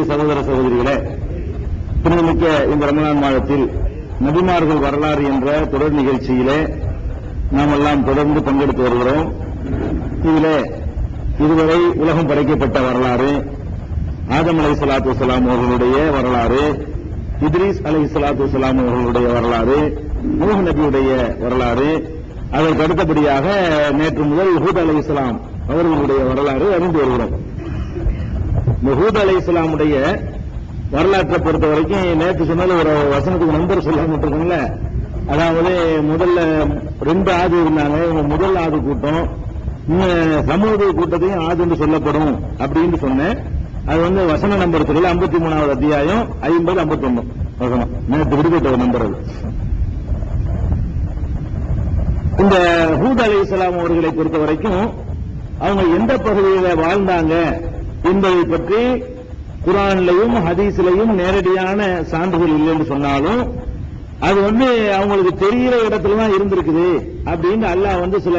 அன்புக்குரிய சகோதர சகோதரிகளே புனிதமிக்க இந்த ரமணான் மாதத்தில் நபிமார்கள் வரலாறு என்ற தொடர் நிகழ்ச்சியிலே நாம் எல்லாம் தொடர்ந்து பங்கெடுத்து வருகிறோம். இதிலே இதுவரை உலகம் படைக்கப்பட்ட வரலாறு ஆதம் அலை சலாத்து வலாம் அவர்களுடைய வரலாறு இத்ரீஸ் அலை சலாத்து வலாம் அவர்களுடைய வரலாறு நூஹ் நபியுடைய வரலாறு அதற்கு அடுத்தபடியாக நேற்று முதல் ஹூத் அலை இஸ்லாம் அவர்களுடைய வரலாறு அறிந்து வருகிறோம். இந்த ஹூத் அலை இஸ்லாமுடைய வரலாற்றை பொறுத்த வரைக்கும் நேற்று சொன்னது ஒரு வசனத்துக்கு நம்பர் சொல்லாம இருக்கோம்ல அதாவது முதல்ல ரெண்டு ஆது இருந்தாங்க இவங்க முதல் ஆது கூட்டம். இன்னும் சமூக கூட்டத்தையும் ஆது என்று சொல்லப்படும் அப்படின்னு சொன்னேன். அது வந்து வசன நம்பர் சொல்லல ஐம்பத்தி மூணாவது அத்தியாயம் ஐம்பது ஐம்பத்தி ஒண்ணு வசனம். நேற்று விடுபட்ட ஒரு நம்பர் அது. இந்த ஹூத் அலி இஸ்லாம் அவர்களை பொறுத்த வரைக்கும் அவங்க எந்த பகுதியில் வாழ்ந்தாங்க? என்பதை பற்றி குரான்லையும் ஹதீஸ்லையும் நேரடியான சான்றுகள் இல்லைன்னு சொன்னாலும் அது வந்து அவங்களுக்கு தெரிகிற இடத்துல தான் இருந்திருக்குது அப்படின்னு அல்லாஹ் வந்து சில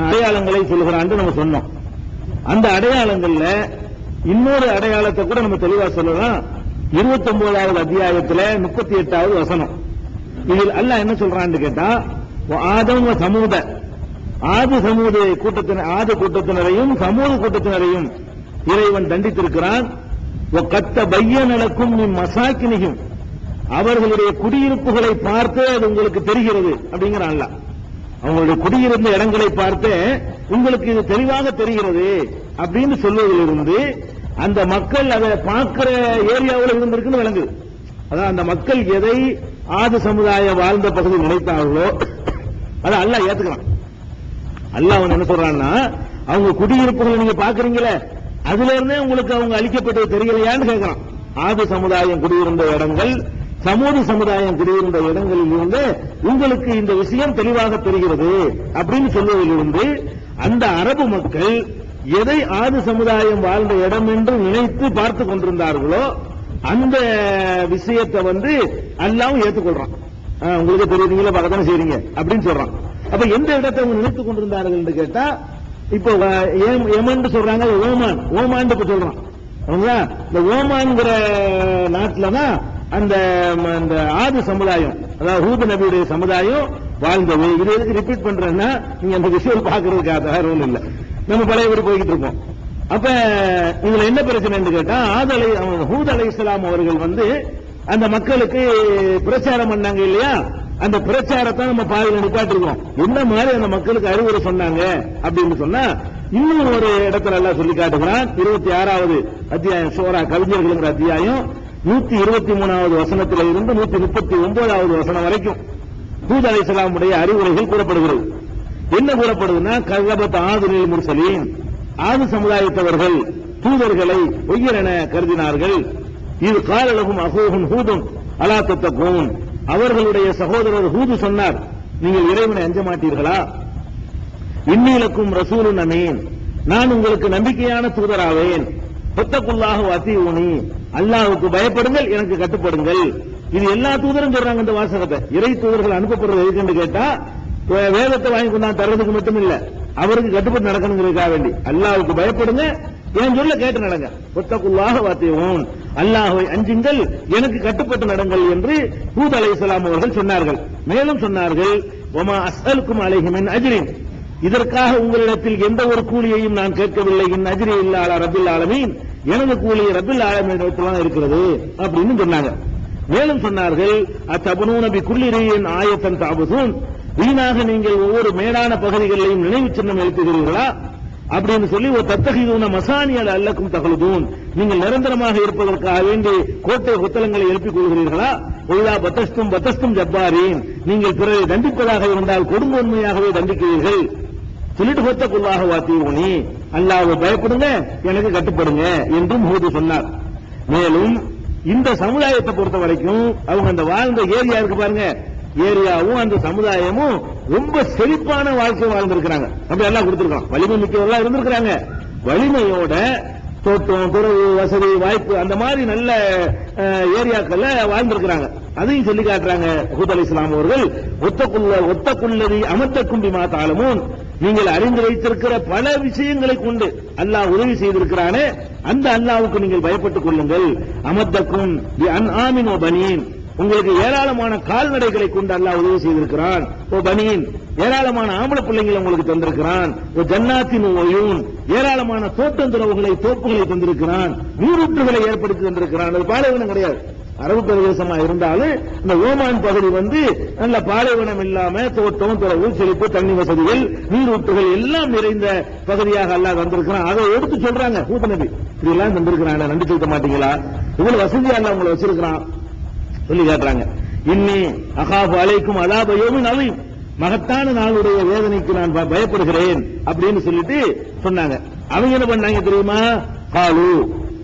அடையாளங்களை சொல்கிறான்னு நம்ம சொன்னோம். அந்த அடையாளங்கள்ல இன்னொரு அடையாளத்தை கூட நம்ம தெளிவா சொல்லலாம். இருபத்தி ஒன்பதாவது அத்தியாயத்தில் முப்பத்தி எட்டாவது வசனம். இதில் அல்லாஹ் என்ன சொல்றான்னு கேட்டா ஆதம் சமூக ஆது சமூக கூட்டத்தினர் ஆது கூட்டத்தினரையும் சமூக கூட்டத்தினரையும் இறைவன் தண்டித்திருக்கிறான். கத்த பைய நடக்கும் நீ மசாக்கினியும். அவர்களுடைய குடியிருப்புகளை பார்த்து அது உங்களுக்கு தெரிகிறது அப்படிங்கிறான் அல்லாஹ் அவங்களுடைய குடியிருந்த இடங்களை பார்த்து உங்களுக்கு இது தெளிவாக தெரிகிறது அப்படின்னு சொல்வதிலிருந்து அந்த மக்கள் அதை பார்க்கிற ஏரியாவில் இருந்திருக்குன்னு விளங்குது. அதான் அந்த மக்கள் எதை ஆது சமுதாயம் வாழ்ந்த பகுதி நினைத்தார்களோ அதை அல்லாஹ் ஏத்துக்கலாம் அல்லாஹ் அவன் என்ன சொல்றான்னா அவங்க குடியிருப்புகளை நீங்க பாக்குறீங்களே அதுல இருந்தே உங்களுக்கு அவங்க அளிக்கப்பட்டது தெரியலையான்னு கேட்கிறான் ஆதி சமுதாயம் குடியிருந்த இடங்கள் சமூக சமுதாயம் குடியிருந்த இடங்களில் இருந்து உங்களுக்கு இந்த விஷயம் தெளிவாக தெரிகிறது அப்படின்னு சொல்வதிலிருந்து அந்த அரபு மக்கள் எதை ஆதி சமுதாயம் வாழ்ந்த இடம் என்று நினைத்து பார்த்து கொண்டிருந்தார்களோ அந்த விஷயத்தை வந்து எல்லாம் ஏற்றுக்கொள்றான். உங்களுக்கு தெரியுதுங்களா பார்க்கத்தானே செய்றீங்க அப்படின்னு சொல்றான். அப்ப எந்த இடத்தை அவங்க நினைத்துக் கொண்டிருந்தார்கள் என்று கேட்டா இப்போ ஏம்- எமன் சொல்றாங்க ஓமான். ஓமான் இப்ப சொல்றான். இந்த ஓமான்ங்கிற நாட்டுல தான் அந்த அந்த ஆதி சமுதாயம் அதாவது ஹூது நபியுடைய சமுதாயம் வாழ்ந்தது இது எதுக்கு ரிப்பீட் பண்றேன்னா நீங்க அந்த விஷயம் பாக்குறதுக்காக வேற ஒண்ணும் இல்ல. நம்ம பழைய பழையபடி போய்கிட்டு இருப்போம் அப்ப இதுல என்ன பிரச்சனைன்னு கேட்டா ஆதலை ஹூத் அலை இஸ்லாம் அவர்கள் வந்து அந்த மக்களுக்கு பிரச்சாரம் பண்ணாங்க இல்லையா? அந்த பிரச்சாரத்தை நம்ம பாதையில் நிப்பாட்டிருக்கோம். என்ன மாதிரி அந்த மக்களுக்கு அறிவுரை சொன்னாங்க அப்படின்னு சொன்னா இன்னும் ஒரு இடத்துல எல்லாம் சொல்லி காட்டுகிறான். இருபத்தி ஆறாவது அத்தியாயம் சோரா கவிஞர்கள்ங்கிற அத்தியாயம். நூத்தி இருபத்தி மூணாவது வசனத்தில் இருந்து நூத்தி முப்பத்தி ஒன்பதாவது வசனம் வரைக்கும் தூத் அலை இஸ்லாமுடைய அறிவுரைகள் கூறப்படுகிறது. என்ன கூறப்படுதுன்னா கல்லபத் ஆதுனில் முர்சலீன். ஆது சமுதாயத்தவர்கள் தூதர்களை உயிரென கருதினார்கள். இது காலலகும் அகோகும் ஹூதும் அலா தத்தகூன். அவர்களுடைய சகோதரர் ஹூது சொன்னார் நீங்கள் இறைவனை அஞ்ச மாட்டீர்களா? இன்னிலக்கும் ரசூலுன் அமீன். நான் உங்களுக்கு நம்பிக்கையான தூதராவேன். பொத்தக்குள்ளாக வாத்தி ஊனி அல்லாஹ்வுக்கு பயப்படுங்கள் எனக்கு கட்டுப்படுங்கள். இது எல்லா தூதரும் சொல்றாங்க இந்த வாசகத்தை. இறை தூதர்கள் அனுப்பப்படுறது எதுக்குன்னு கேட்டா வே- வேதத்தை வாங்கி கொண்டாந்து தர்றதுக்கு மட்டும் இல்ல அவருக்கு கட்டுப்பட்டு நடக்கணுங்கிறதுக்காக வேண்டி. அல்லாவுக்கு பயப்படுங்க. என் சொல்ல கேட்டு நடங்க. பொத்தக்குள்ளாக வாத்தியவும் அல்லாஹை அஞ்சுங்கள் எனக்கு கட்டுப்பட்டு நடங்கள் என்று ஹூத் இஸ்லாம் அவர்கள் சொன்னார்கள். மேலும் சொன்னார்கள் ஒமா அஸ்அலுக்கும் அலைஹிமின் இதற்காக உங்களிடத்தில் எந்த ஒரு கூலியையும் நான் கேட்கவில்லை. என் அஜிரி இல்லாத ரபில் ஆலமீன். எனது கூலி ரபில் ஆலமீன் இருக்கிறது அப்படின்னு சொன்னாங்க. மேலும் சொன்னார்கள் அத்தபனூன நபி குள்ளிரையின் ஆயத்தன் தாபுசூன். வீணாக நீங்கள் ஒவ்வொரு மேடான பகுதிகளிலையும் நினைவு சின்னம் எழுப்புகிறீர்களா? அப்படின்னு சொல்லி ஒரு தத்தகிதூன மசானியல் அல்லக்கும் தகழுதூன் நீங்கள் நிரந்தரமாக இருப்பதற்காக வேண்டி கோட்டை கொத்தளங்களை எழுப்பிக் கொள்கிறீர்களா? ஒழுதா பத்தஸ்தும் பத்தஸ்தும் ஜப்பாரீன். நீங்கள் பிறரை தண்டிப்பதாக இருந்தால் கொடுங்கோன்மையாகவே தண்டிக்கிறீர்கள். சொல்லிட்டு கொத்தக்குள்ளாக வாத்தீவோனி. அல்லாஹ்வை பயப்படுங்க. எனக்கு கட்டுப்படுங்க என்றும் ஹூது சொன்னார். மேலும் இந்த சமுதாயத்தை பொறுத்த வரைக்கும் அவங்க அந்த வாழ்ந்த ஏரியா இருக்கு பாருங்க. ஏரியாவும் அந்த சமுதாயமும் ரொம்ப செழிப்பான வாழ்க்கை வாழ்ந்திருக்கிறாங்க. அப்படி எல்லாம் கொடுத்திருக்கான் வலிமை மிக்கவெல்லாம் இருந்திருக்கிறாங்க. வலிமையோட தோட்டம் துறவு வசதி வாய்ப்பு அந்த மாதிரி நல்ல ஏரியாக்கள்ல வாழ்ந்திருக்கிறாங்க. அதையும் சொல்லி காட்டுறாங்க ஹூத் அலி இஸ்லாம் அவர்கள். ஒத்தக்குள்ள ஒத்தக்குள்ளதி அமர்த்தக்கும் பிமா தாளமும் நீங்கள் அறிந்து வைத்திருக்கிற பல விஷயங்களை கொண்டு அல்லாஹ் உதவி செய்திருக்கிறானே. அந்த அல்லாவுக்கு நீங்கள் பயப்பட்டுக் கொள்ளுங்கள். அமர்த்தக்கும் பனியின் உங்களுக்கு ஏராளமான கால்நடைகளை கொண்டு அல்லாஹ் உதவி செய்திருக்கிறான். ஓ பனியின் ஏராளமான ஆம்பளை பிள்ளைங்களை உங்களுக்கு தந்திருக்கிறான். ஓ ஜன்னாத்தின் ஓயும் ஏராளமான தோட்டந்துறவுகளை தோப்புகளை தந்திருக்கிறான். நீரூற்றுகளை ஏற்படுத்தி தந்திருக்கிறான். அது பாலைவனம் கிடையாது. அரபு பிரதேசமா இருந்தாலும் இந்த ஓமான் பகுதி வந்து நல்ல பாலைவனம் இல்லாம தோட்டம் துறவு செழிப்பு தண்ணி வசதிகள் நீரூற்றுகள் எல்லாம் நிறைந்த பகுதியாக அல்லாஹ் வந்திருக்கிறான் அதை எடுத்து சொல்றாங்க ஹூத் நபி. இப்படி எல்லாம் தந்திருக்கிறான். நன்றி செலுத்த மாட்டீங்களா? இவ்வளவு வசதியா அல்லாஹ் உங்களை வச்சிருக்கிறான். சொல்லி காட்டுறாங்க. இன்னி அகாபு அலைக்கும் அலாபயோமின் அவையும் மகத்தான நாளுடைய வேதனைக்கு நான் பயப்படுகிறேன் அப்படின்னு சொல்லிட்டு சொன்னாங்க. அவங்க என்ன பண்ணாங்க தெரியுமா? காலு.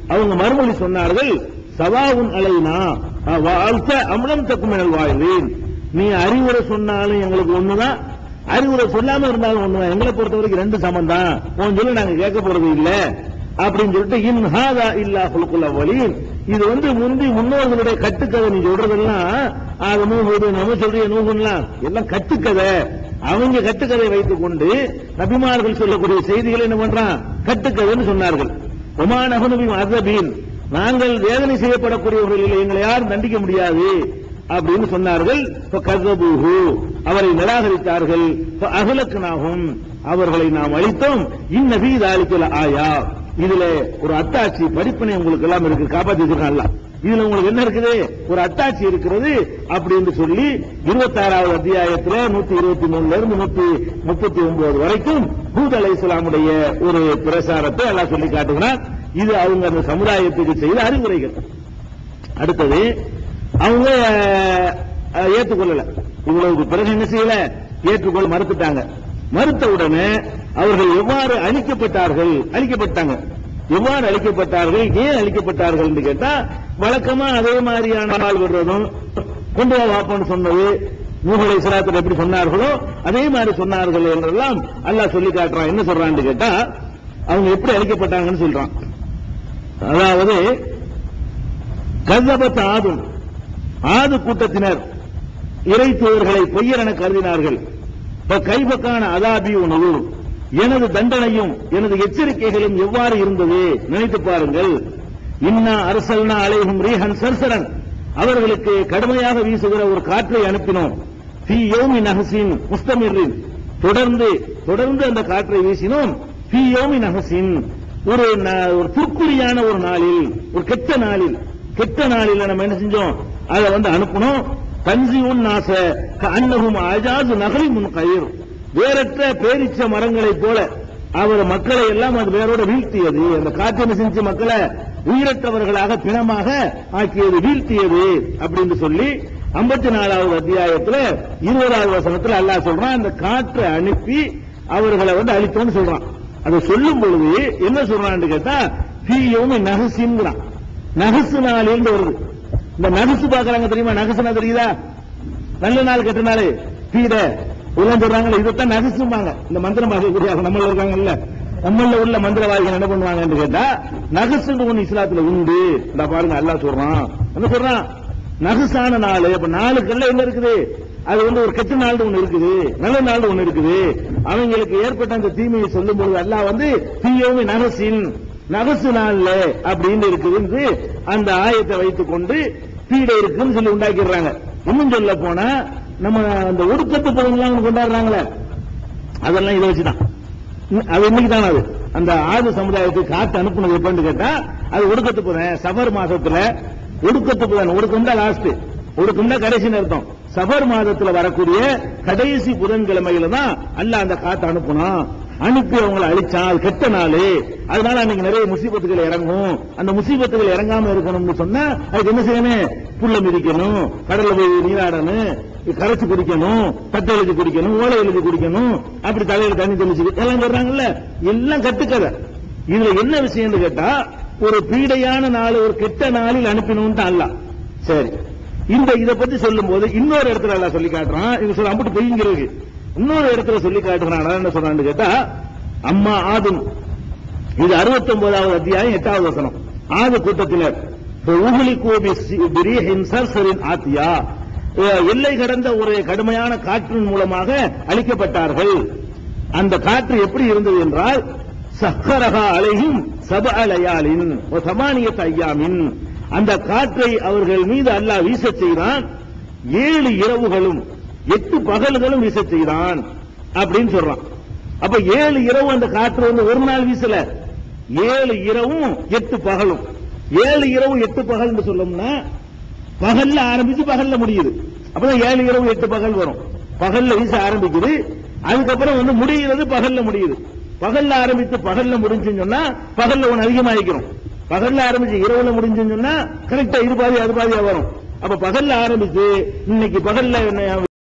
அவங்க மறுமொழி சொன்னார்கள் சவாவும் அலைனா வாழ்த்த அமிலம் தக்கும் வாழ்வேன் நீ அறிவுரை சொன்னாலும் எங்களுக்கு ஒண்ணுதான். அறிவுரை சொல்லாம இருந்தாலும் ஒண்ணுதான். எங்களை பொறுத்த வரைக்கும் ரெண்டு சமம் தான் உன் சொல்லி நாங்க கேட்க போறது இல்லை. அப்படின்னு சொல்லிட்டு இன் இல்லா குலுக்குல் இது வந்து முந்தி முன்னோர்களுடைய கட்டுக்கதை. நீ சொல்றதெல்லாம் ஆக நூறு நம்ம சொல்றிய நூகுலாம் எல்லாம் கட்டுக்கதை. அவங்க கட்டுக்கதை வைத்துக் கொண்டு நபிமார்கள் சொல்லக்கூடிய செய்திகளை என்ன பண்றான்? கட்டுக்கதைன்னு சொன்னார்கள். ஒமான் அகுனபி நாங்கள் வேதனை செய்யப்படக்கூடியவர்கள் எங்களை யாரும் தண்டிக்க முடியாது. அப்படின்னு சொன்னார்கள். இப்ப அவரை நிராகரித்தார்கள். அகலக்கனாகும் அவர்களை நாம் அழித்தோம். இந்நபி தாலிக்கல ஆயா. இதுல ஒரு அத்தாட்சி படிப்பினை உங்களுக்கு எல்லாம் இருக்கு. காப்பாத்தி வச்சிருக்கான்ல இதுல உங்களுக்கு என்ன இருக்குது? ஒரு அத்தாட்சி இருக்கிறது அப்படின்னு சொல்லி இருபத்தாறாவது அத்தியாயத்துல நூத்தி இருபத்தி மூணுல இருந்து நூத்தி முப்பத்தி ஒன்பது வரைக்கும் பூத் அலை இஸ்லாமுடைய ஒரு பிரசாரத்தை எல்லாம் சொல்லி காட்டுகிறார் இது அவங்க அந்த சமுதாயத்துக்கு செய்த அறிவுரைகள். அடுத்தது அவங்க ஏற்றுக்கொள்ளல. இவ்வளவுக்கு பிறகு என்ன செய்யல? ஏற்றுக்கொள்ள மறுத்துட்டாங்க. மறுத்த உடனே அவர்கள் எவ்வாறு அழிக்கப்பட்டார்கள்? அழிக்கப்பட்டாங்க. எவ்வாறு அழிக்கப்பட்டார்கள்? ஏன் அழிக்கப்பட்டார்கள் என்று கேட்டா வழக்கமா அதே மாதிரியான நாள் விடுறதும் கொண்டு வா வாப்பன்னு சொன்னது நூகலை சிராத்தில் எப்படி சொன்னார்களோ அதே மாதிரி சொன்னார்கள் என்றெல்லாம் அல்லாஹ் சொல்லி காட்டுறான். என்ன சொல்றான்னு கேட்டா அவங்க எப்படி அழிக்கப்பட்டாங்கன்னு சொல்றான். அதாவது கந்தபத்த ஆதும் ஆது கூட்டத்தினர் இறைத்தோர்களை பொய்யரென பொய்யர் என கருதினார்கள். இப்ப கைபக்கான அதாபி உணவு எனது தண்டனையும் எனது எச்சரிக்கைகளும் எவ்வாறு இருந்தது? நினைத்து பாருங்கள். இன்னா அரசல்னா அலைகும் ரீஹன் சர்சரன். அவர்களுக்கு கடுமையாக வீசுகிற ஒரு காற்றை அனுப்பினோம். தி யோமி நகசின் முஸ்தமிரின். தொடர்ந்து தொடர்ந்து அந்த காற்றை வீசினோம். தி யோமி நகசின் ஒரு ந- ஒரு துர்க்குறியான ஒரு நாளில் ஒரு கெட்ட நாளில் கெட்ட நாளில் நம்ம என்ன செஞ்சோம்? அதை வந்து அனுப்பணும் தன்சியுன் நாச அன்னகும் அஜாஸ் நகரி முன் கயிறு வேறற்ற பேரிச்ச மரங்களைப் போல அவர் மக்களை எல்லாம் அது வேரோட வீழ்த்தியது. அந்த காற்று செஞ்சு மக்களை உயிரற்றவர்களாக பிணமாக ஆக்கியது வீழ்த்தியது அப்படின்னு சொல்லி ஐம்பத்தி நாலாவது அத்தியாயத்துல இருபதாவது வசனத்துல அல்லாஹ் சொல்றான் அந்த காற்றை அனுப்பி அவர்களை வந்து அழித்தோம்னு சொல்றான். அதை சொல்லும் பொழுது என்ன சொல்றான்னு கேட்டா தீயவும் நகசுங்கிறான் நகசு நாளில் வருது. இந்த நகசு பாக்குறாங்க தெரியுமா? நகசுனா தெரியுதா? நல்ல நாள் கெட்ட நாள். தீர இதெல்லாம் சொல்றாங்கல்ல இதைத்தான் நகசும்பாங்க இந்த மந்திரம் பார்க்கக்கூடிய நம்மள இருக்காங்கல்ல. நம்மள உள்ள மந்திரவாதிகள் என்ன பண்ணுவாங்கன்னு கேட்டா நகசுன்னு ஒண்ணு இஸ்லாத்துல உண்டு. இந்த பாருங்க அல்லா சொல்றான். என்ன சொல்றான்? நகசான நாள். அப்ப நாளுக்கெல்லாம் என்ன இருக்குது? அது வந்து ஒரு கெட்ட நாள் ஒண்ணு இருக்குது. நல்ல நாள் ஒண்ணு இருக்குது. அவங்களுக்கு ஏற்பட்ட அந்த தீமையை சொல்லும் பொழுது அல்லாஹ் வந்து தீயவும் நகசின் நகசு நாள்ல அப்படின்னு இருக்குது என்று அந்த ஆயத்தை வைத்துக் கொண்டு பீடை இருக்குன்னு சொல்லி உண்டாக்கிடுறாங்க. இன்னும் சொல்ல போனா நம்ம அந்த ஒடுக்கத்து பகுதியெல்லாம் கொண்டாடுறாங்களே அதெல்லாம் இதை வச்சுதான். அது இன்னைக்கு தான் அது? அந்த ஆது சமுதாயத்துக்கு காத்து அனுப்புனது எப்பன்னு கேட்டா அது ஒடுக்கத்து புதன் சபர் மாசத்துல ஒடுக்கத்து புதன் ஒடுக்கம் தான் லாஸ்ட் ஒடுக்கம் தான் கடைசின்னு அர்த்தம். சபர் மாதத்துல வரக்கூடிய கடைசி புதன்கிழமையில தான் அல்ல அந்த காத்து அனுப்பணும் அனுப்பி அவங்களை அழிச்சா அது கெட்ட நாள். அதனால அன்னைக்கு நிறைய முசீபத்துகள் இறங்கும். அந்த முசீபத்துகள் இறங்காம இருக்கணும்னு சொன்னா அதுக்கு என்ன செய்யணும்? புல்ல மிதிக்கணும். கடல்ல போய் நீராடணும். கரைச்சு குடிக்கணும் தட்டை எழுதி குடிக்கணும் ஓலை எழுதி குடிக்கணும் அப்படி தலையில தண்ணி தெளிச்சு எல்லாம் சொல்றாங்கல்ல எல்லாம் கட்டுக்கதை இதுல என்ன விஷயம்னு கேட்டா ஒரு பீடையான நாள் ஒரு கெட்ட நாளில் அனுப்பினோம்னு அல்ல சரி. இந்த இத பத்தி சொல்லும் போது இன்னொரு இடத்துல எல்லாம் சொல்லி காட்டுறான். இது சொல்ல அம்பிட்டு பொய்ங்கிறது இன்னொரு இடத்துல சொல்லி காட்டுறான். என்ன சொல்றான்னு கேட்டா அம்மா ஆதும். இது 69வது அத்தியாயம் எட்டாவது வசனம். ஆது கூட்டத்தினர் ஆத்தியா. எல்லை கடந்த ஒரு கடுமையான காற்றின் மூலமாக அழிக்கப்பட்டார்கள். அந்த காற்று எப்படி இருந்தது என்றால் சக்கரகா அலையும் சப அலையாளின் சமானியத் ஐயாமின். அந்த காற்றை அவர்கள் மீது அல்லாஹ் வீசச் செய்தான். ஏழு இரவுகளும் எட்டு பகல்களும் வீசச் செய்தான் அப்படின்னு சொல்றான். அப்ப ஏழு இரவு அந்த காற்று வந்து ஒரு நாள் வீசல? ஏழு இரவும் எட்டு பகலும். ஏழு இரவு எட்டு பகல் சொல்லோம்னா பகல்ல ஆரம்பிச்சு பகல்ல முடியுது. அப்பதான் ஏழு இரவு எட்டு பகல் வரும். பகல்ல வீச ஆரம்பிக்குது. அதுக்கப்புறம் வந்து முடிகிறது பகல்ல முடியுது. பகல்ல ஆரம்பித்து பகல்ல முடிஞ்சுன்னு சொன்னா பகல்ல ஒன்று அதிகமாகிக்கிறோம் பகல்ல ஆரம்பிச்சு இரவுல முடிஞ்சுன்னு சொன்னா கரெக்டா இது பாதி அது பாதியா வரும். அப்ப பகல்ல ஆரம்பிச்சு இன்னைக்கு பகல்ல